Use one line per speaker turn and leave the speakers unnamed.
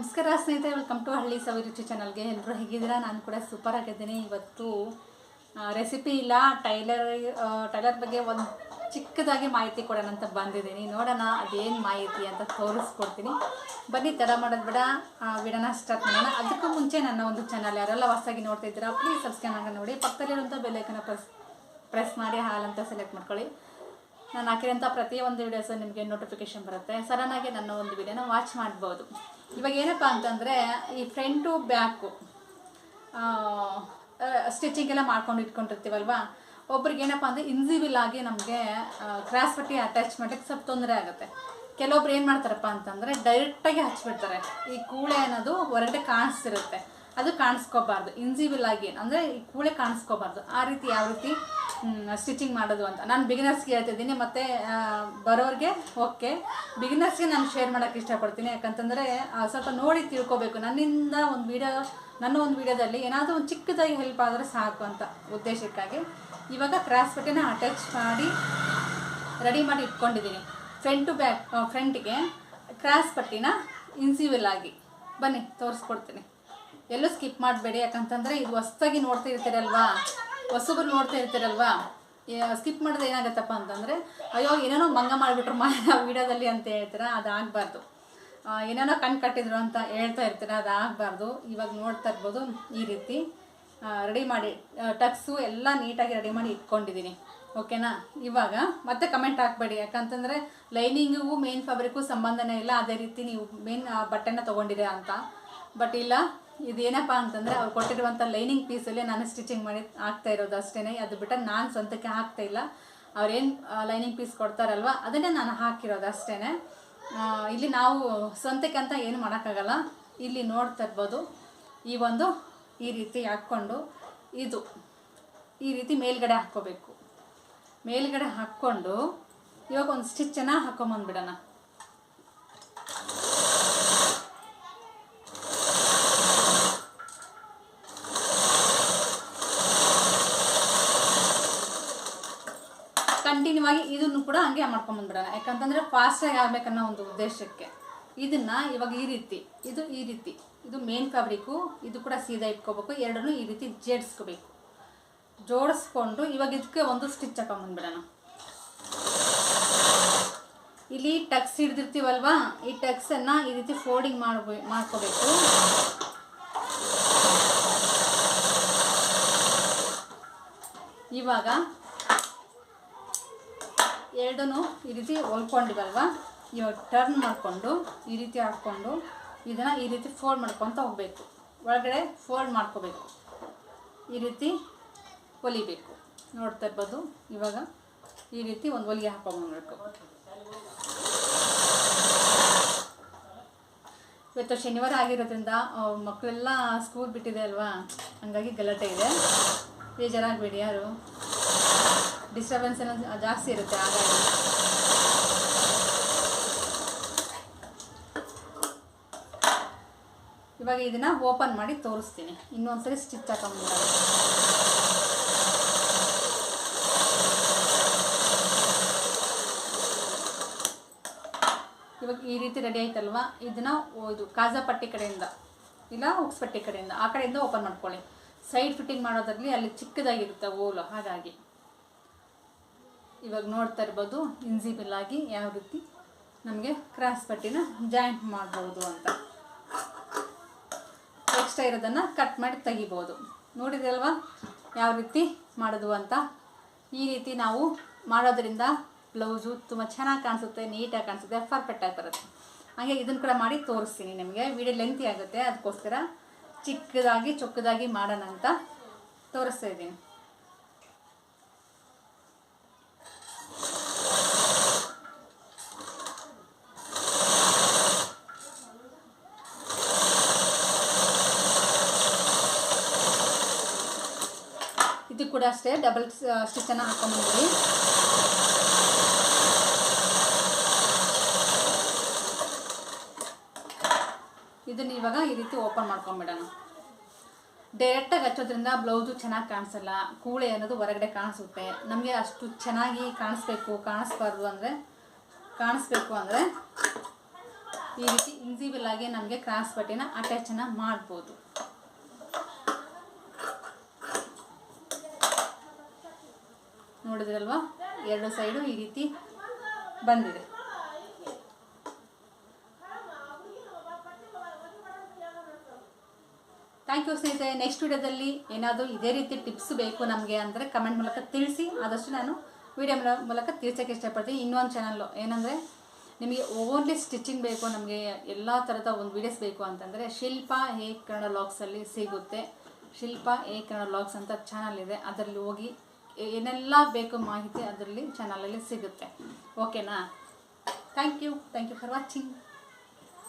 ನಮಸ್ಕಾರ ಸ್ನೇಹಿತರೆ welcome to ಹಳ್ಳಿ ಸವಿರುಚಿ ಚಾನಲ್ಗೆ ಎಲ್ಲರೂ ಹೇಗಿದ್ದೀರಾ? ನಾನು ಕೂಡ ಸೂಪರ್ ಆಗಿದ್ದೀನಿ. ಇವತ್ತು ರೆಸಿಪಿ ಇಲ್ಲ. ಟೈಲರ್ ಟೈಲರ್ ಬಗ್ಗೆ ಒಂದು ಚಿಕ್ಕದಾಗಿ ಮಾಹಿತಿ ಕೊಡೋಣ ಅಂತ ಬಂದಿದ್ದೀನಿ. ನೋಡೋಣ ಅದೇನು ಮಾಹಿತಿ ಅಂತ ತೋರಿಸ್ಕೊಡ್ತೀನಿ. ಬನ್ನಿ, ತಡ ಮಾಡೋದು ಬೇಡ. ವಿಡೋಣ ಸ್ಟಾರ್ಟ್ ಮಾಡೋಣ. ಅದಕ್ಕೂ ಮುಂಚೆ ನನ್ನ ಒಂದು ಚಾನಲ್ ಯಾರೆಲ್ಲ ಹೊಸದಾಗಿ ನೋಡ್ತಾ ಇದ್ದೀರಾ ಪ್ಲೀಸ್ ಸಬ್ಸ್ಕ್ರೈಬ್ ಆಗ ನೋಡಿ ಪಕ್ಕದಲ್ಲಿರುವಂಥ ಬೆಲ್ಲೈಕನ್ನ ಪ್ರೆಸ್ ಪ್ರೆಸ್ ಮಾಡಿ, ಹಾಲ್ ಅಂತ ಸೆಲೆಕ್ಟ್ ಮಾಡ್ಕೊಳ್ಳಿ. ನಾನು ಹಾಕಿರೋಂಥ ಪ್ರತಿಯೊಂದು ವಿಡಿಯೋಸು ನಿಮಗೆ ನೋಟಿಫಿಕೇಶನ್ ಬರುತ್ತೆ. ಸಡನ್ನಾಗಿ ನನ್ನ ಒಂದು ವಿಡಿಯೋನ ವಾಚ್ ಮಾಡ್ಬೋದು. ಇವಾಗ ಏನಪ್ಪ ಅಂತಂದರೆ, ಈ ಫ್ರಂಟು ಬ್ಯಾಕು ಸ್ಟಿಚಿಂಗ್ ಎಲ್ಲ ಮಾಡ್ಕೊಂಡು ಇಟ್ಕೊಂಡಿರ್ತೀವಲ್ವಾ? ಒಬ್ರಿಗೆ ಏನಪ್ಪ ಅಂದರೆ ಇನ್ಸಿವಿಲ್ ಆಗಿ ನಮಗೆ ಕ್ರಾಸ್ ಪಟ್ಟಿ ಅಟ್ಯಾಚ್ ಮಾಡೋಕ್ಕೆ ಸ್ವಲ್ಪ ತೊಂದರೆ ಆಗುತ್ತೆ. ಕೆಲವೊಬ್ರು ಏನು ಮಾಡ್ತಾರಪ್ಪ ಅಂತಂದರೆ ಡೈರೆಕ್ಟಾಗಿ ಹಚ್ಬಿಡ್ತಾರೆ. ಈ ಕೂಳೆ ಅನ್ನೋದು ಹೊರಗಡೆ ಕಾಣಿಸ್ತಿರುತ್ತೆ. ಅದು ಕಾಣಿಸ್ಕೋಬಾರ್ದು. ಇನ್ಸಿಬಲ್ ಆಗಿ ಅಂದರೆ ಈ ಕೂಳೆ ಕಾಣಿಸ್ಕೋಬಾರ್ದು. ಆ ರೀತಿ ಯಾವ ರೀತಿ ಸ್ಟಿಚಿಂಗ್ ಮಾಡೋದು ಅಂತ. ನಾನು ಬಿಗಿನರ್ಸ್ಗೆ ಹೇಳ್ತಿದ್ದೀನಿ ಮತ್ತು ಬರೋರಿಗೆ ಓಕೆ ಬಿಗಿನರ್ಸ್ಗೆ ನಾನು ಶೇರ್ ಮಾಡೋಕ್ಕೆ ಇಷ್ಟಪಡ್ತೀನಿ. ಯಾಕಂತಂದರೆ ಸ್ವಲ್ಪ ನೋಡಿ ತಿಳ್ಕೊಬೇಕು. ನನ್ನಿಂದ ಒಂದು ವಿಡಿಯೋ ನನ್ನ ಒಂದು ವಿಡಿಯೋದಲ್ಲಿ ಏನಾದರೂ ಒಂದು ಚಿಕ್ಕದಾಗಿ ಹೆಲ್ಪ್ ಆದರೆ ಸಾಕು ಅಂತ ಉದ್ದೇಶಕ್ಕಾಗಿ. ಇವಾಗ ಕ್ರಾಸ್ ಬಟ್ಟೆನ ಅಟ್ಯಾಚ್ ಮಾಡಿ ರೆಡಿ ಮಾಡಿ ಇಟ್ಕೊಂಡಿದ್ದೀನಿ. ಫ್ರಂಟ್ ಟು ಬ್ಯಾಕ್ ಫ್ರಂಟಿಗೆ ಕ್ರಾಸ್ ಪಟ್ಟಿನ ಇನ್ಸಿವಿಲ್ ಆಗಿ. ಬನ್ನಿ, ತೋರಿಸ್ಕೊಡ್ತೀನಿ. ಎಲ್ಲೂ ಸ್ಕಿಪ್ ಮಾಡಬೇಡಿ, ಯಾಕಂತಂದರೆ ಇದು ಹೊಸ್ದಾಗಿ ನೋಡ್ತಾ ಇರ್ತೀರಲ್ವಾ? ಹೊಸಬ್ರು ನೋಡ್ತಾ ಇರ್ತೀರಲ್ವಾ? ಸ್ಕಿಪ್ ಮಾಡಿದ್ರೆ ಏನಾಗುತ್ತಪ್ಪ ಅಂತಂದರೆ, ಅಯ್ಯೋ, ಏನೇನೋ ಮಂಗ ಮಾಡಿಬಿಟ್ರು ಮಾ ವಿಡಿಯೋದಲ್ಲಿ ಅಂತ ಹೇಳ್ತೀರಾ? ಅದು ಆಗಬಾರ್ದು ಏನೇನೋ ಕಣ್ಣು ಕಟ್ಟಿದ್ರು ಅಂತ ಹೇಳ್ತಾ ಇರ್ತೀರ? ಅದು ಆಗಬಾರ್ದು ಇವಾಗ ನೋಡ್ತಾ ಇರ್ಬೋದು ಈ ರೀತಿ. ರೆಡಿ ಮಾಡಿ ಟಕ್ಸು ಎಲ್ಲ ನೀಟಾಗಿ ರೆಡಿ ಮಾಡಿ ಇಟ್ಕೊಂಡಿದ್ದೀನಿ. ಓಕೆನಾ ಇವಾಗ ಮತ್ತೆ ಕಮೆಂಟ್ ಹಾಕಬೇಡಿ. ಯಾಕಂತಂದರೆ ಲೈನಿಂಗಿಗೂ ಮೇನ್ ಫ್ಯಾಬ್ರಿಕ್ಗೂ ಸಂಬಂಧನೇ ಇಲ್ಲ. ಅದೇ ರೀತಿ ನೀವು ಮೇನ್ ಬಟ್ಟೆನ ತೊಗೊಂಡಿರ ಅಂತ. ಬಟ್ ಇಲ್ಲ ಇದೇನಪ್ಪ ಅಂತಂದರೆ ಅವ್ರು ಕೊಟ್ಟಿರುವಂಥ ಲೈನಿಂಗ್ ಪೀಸಲ್ಲೇ ನಾನು ಸ್ಟಿಚಿಂಗ್ ಮಾಡಿ ಹಾಕ್ತಾ ಇರೋದು ಅಷ್ಟೇ ಅದು ಬಿಟ್ಟರೆ ನಾನು ಸ್ವಂತಕ್ಕೆ ಹಾಕ್ತಾ ಇಲ್ಲ. ಅವ್ರೇನು ಲೈನಿಂಗ್ ಪೀಸ್ ಕೊಡ್ತಾರಲ್ವ, ಅದನ್ನೇ ನಾನು ಹಾಕಿರೋದು ಅಷ್ಟೇ ಇಲ್ಲಿ ನಾವು ಸ್ವಂತಕ್ಕೆ ಅಂತ ಏನು ಮಾಡೋಕ್ಕಾಗಲ್ಲ. ಇಲ್ಲಿ ನೋಡ್ತಾ ಇರ್ಬೋದು ಈ ಒಂದು, ಈ ರೀತಿ ಹಾಕ್ಕೊಂಡು ಇದು, ಈ ರೀತಿ ಮೇಲ್ಗಡೆ ಹಾಕ್ಕೋಬೇಕು. ಮೇಲ್ಗಡೆ ಹಾಕ್ಕೊಂಡು ಇವಾಗ ಒಂದು ಸ್ಟಿಚ್ಚನ್ನು ಹಾಕ್ಕೊಂಬಂದ್ಬಿಡೋಣ ಕಂಟಿನ್ಯೂ ಆಗಿ ಇದನ್ನು ಕೂಡ ಹಂಗೆ ಮಾಡ್ಕೊಂಬಂದ್ಬಿಡೋಣ. ಯಾಕಂತಂದರೆ ಫಾಸ್ಟಾಗಿ ಆಗ್ಬೇಕನ್ನೋ ಒಂದು ಉದ್ದೇಶಕ್ಕೆ. ಇದನ್ನು ಇವಾಗ ಈ ರೀತಿ, ಇದು ಈ ರೀತಿ, ಇದು ಮೇನ್ ಫ್ಯಾಬ್ರಿಕ್ಕು ಇದು ಕೂಡ ಸೀದಾ ಇಟ್ಕೋಬೇಕು. ಎರಡನ್ನೂ ಈ ರೀತಿ ಜೇಡಿಸ್ಕೋಬೇಕು. ಜೋಡಿಸ್ಕೊಂಡು ಇವಾಗ ಇದಕ್ಕೆ ಒಂದು ಸ್ಟಿಚ್ ಹಾಕೊಂಬಂದ್ಬಿಡೋಣ. ಇಲ್ಲಿ ಟಕ್ಸ್ ಹಿಡ್ದಿರ್ತೀವಲ್ವಾ? ಈ ಟಕ್ಸನ್ನು ಈ ರೀತಿ ಫೋಲ್ಡಿಂಗ್ ಮಾಡ್ಬೇ, ಮಾಡ್ಕೋಬೇಕು. ಇವಾಗ ಎರಡೂ ಈ ರೀತಿ ಹೊಲ್ಕೊಂಡಿವಲ್ವ? ಇವಾಗ ಟರ್ನ್ ಮಾಡಿಕೊಂಡು ಈ ರೀತಿ ಹಾಕ್ಕೊಂಡು ಇದನ್ನು ಈ ರೀತಿ ಫೋಲ್ಡ್ ಮಾಡ್ಕೊತ ಹೋಗಬೇಕು. ಒಳಗಡೆ ಫೋಲ್ಡ್ ಮಾಡ್ಕೋಬೇಕು. ಈ ರೀತಿ ಹೊಲಿಬೇಕು. ನೋಡ್ತಾ ಇರ್ಬೋದು. ಇವಾಗ ಈ ರೀತಿ ಒಂದು ಹೊಲಿಗೆ ಹಾಕೊಂಡ್ಬಂದ್ಬೇಕು ಇವತ್ತು ಶನಿವಾರ ಆಗಿರೋದ್ರಿಂದ ಮಕ್ಕಳೆಲ್ಲ ಸ್ಕೂಲ್ ಬಿಟ್ಟಿದೆ ಅಲ್ವಾ? ಹಂಗಾಗಿ ಗಲಾಟೆ ಇದೆ. ಬೇಜಾರಾಗಬೇಡಿ ಯಾರು? ಡಿಸ್ಟರ್ಬೆನ್ಸ್ ಏನೋ ಜಾಸ್ತಿ ಇರುತ್ತೆ, ಹಾಗಾಗಿ. ಇವಾಗ ಇದನ್ನ ಓಪನ್ ಮಾಡಿ ತೋರಿಸ್ತೀನಿ. ಇನ್ನೊಂದ್ಸರಿ ಸ್ಟಿಚ್ ಹಾಕೊಂಡ್ ಇವಾಗ ಈ ರೀತಿ ರೆಡಿ ಆಯ್ತಲ್ವಾ? ಇದನ್ನ ಇದು ಕಾಜಾ ಪಟ್ಟಿ ಕಡೆಯಿಂದ ಇಲ್ಲ ಉಕ್ಸ್ ಪಟ್ಟಿ ಕಡೆಯಿಂದ ಆ ಕಡೆಯಿಂದ ಓಪನ್ ಮಾಡ್ಕೊಳ್ಳಿ. ಸೈಡ್ ಫಿಟ್ಟಿಂಗ್ ಮಾಡೋದ್ರಲ್ಲಿ ಅಲ್ಲಿ ಚಿಕ್ಕದಾಗಿರುತ್ತೆ ಓಲು, ಹಾಗಾಗಿ. ಇವಾಗ ನೋಡ್ತಾ ಇರ್ಬೋದು ಇನ್ಸಿಬಲ್ ಆಗಿ ಯಾವ ರೀತಿ ನಮಗೆ ಕ್ರಾಸ್ ಪಟ್ಟಿನ ಜಾಯಿಂಟ್ ಮಾಡ್ಬೋದು ಅಂತ. ಎಕ್ಸ್ಟ್ರಾ ಇರೋದನ್ನು ಕಟ್ ಮಾಡಿ ತೆಗಿಬೋದು. ನೋಡಿದ್ರಲ್ವಾ? ಯಾವ ರೀತಿ ಮಾಡೋದು ಅಂತ? ಈ ರೀತಿ ನಾವು ಮಾಡೋದ್ರಿಂದ ಬ್ಲೌಸು ತುಂಬ ಚೆನ್ನಾಗಿ ಕಾಣಿಸುತ್ತೆ ನೀಟಾಗಿ ಕಾಣಿಸುತ್ತೆ ಪರ್ಫೆಕ್ಟಾಗಿ ಬರುತ್ತೆ. ಹಾಗೆ ಇದನ್ನು ಕೂಡ ಮಾಡಿ ತೋರಿಸ್ತೀನಿ ನಿಮಗೆ. ವಿಡಿಯೋ ಲೆಂತಿ ಆಗುತ್ತೆ, ಅದಕ್ಕೋಸ್ಕರ ಚಿಕ್ಕದಾಗಿ, ಚೊಕ್ಕದಾಗಿ ಮಾಡೋಣ ಅಂತ ತೋರಿಸ್ತಾ ಇದ್ದೀನಿ ಇದು ಕೂಡ ಅಷ್ಟೇ ಡಬಲ್ ಸ್ಟಿಚನ್ನು ಹಾಕೊಂಡ್ಬಿಡಿ ಇದನ್ನ ಇವಾಗ ಈ ರೀತಿ ಓಪನ್ ಮಾಡ್ಕೊಂಬಿಡೋಣ. ಡೈರೆಕ್ಟಾಗಿ ಹಚ್ಚೋದ್ರಿಂದ ಬ್ಲೌಸು ಚೆನ್ನಾಗಿ ಕಾಣಿಸಲ್ಲ, ಕೂಳೆ ಅನ್ನೋದು ಹೊರಗಡೆ ಕಾಣಿಸುತ್ತೆ. ನಮಗೆ ಅಷ್ಟು ಚೆನ್ನಾಗಿ ಕಾಣಿಸ್ಬೇಕು, ಕಾಣಿಸ್ಬಾರ್ದು ಅಂದರೆ, ಕಾಣಿಸ್ಬೇಕು ಅಂದರೆ ಈ ರೀತಿ ಇನ್ಸಿಬಲ್ ಆಗಿ ನಮಗೆ ಕ್ರಾಸ್ ಬಟ್ಟೆನ ಅಟ್ಯಾಚನ್ನು ಮಾಡ್ಬೋದು. ನೋಡಿದ್ರಲ್ವಾ? ಎರಡು ಸೈಡು ಈ ರೀತಿ ಬಂದಿದೆ. ಥ್ಯಾಂಕ್ ಯು ಸ್ನೇಹಿತರೆ. ನೆಕ್ಸ್ಟ್ ವಿಡಿಯೋದಲ್ಲಿ ಏನಾದರೂ ಇದೇ ರೀತಿ ಟಿಪ್ಸ್ ಬೇಕು ನಮಗೆ ಅಂದರೆ ಕಮೆಂಟ್ ಮೂಲಕ ತಿಳಿಸಿ. ಆದಷ್ಟು ನಾನು ವಿಡಿಯೋ ಮೂಲಕ ತಿಳಿಸೋಕ್ಕೆ ಇಷ್ಟಪಡ್ತೀನಿ. ಇನ್ನೊಂದು ಚಾನಲ್ಲು ಏನಂದರೆ ನಿಮಗೆ ಓನ್ಲಿ ಸ್ಟಿಚಿಂಗ್ ಬೇಕು, ನಮಗೆ ಎಲ್ಲ ಥರದ ಒಂದು ವಿಡಿಯೋಸ್ ಬೇಕು ಅಂತಂದರೆ ಶಿಲ್ಪ ಹೇ ಕನ್ನಡ ಲಾಗ್ಸಲ್ಲಿ ಸಿಗುತ್ತೆ. ಶಿಲ್ಪ ಹೇ ಕನ್ನಡ ಲಾಗ್ಸ್ ಅಂತ ಚಾನಲ್ ಇದೆ. ಅದರಲ್ಲಿ ಹೋಗಿ ಏನೆಲ್ಲ ಬೇಕು ಮಾಹಿತಿ ಅದರಲ್ಲಿ ಚಾನಲಲ್ಲಿ ಸಿಗುತ್ತೆ. ಓಕೆನಾ thank you thank you for watching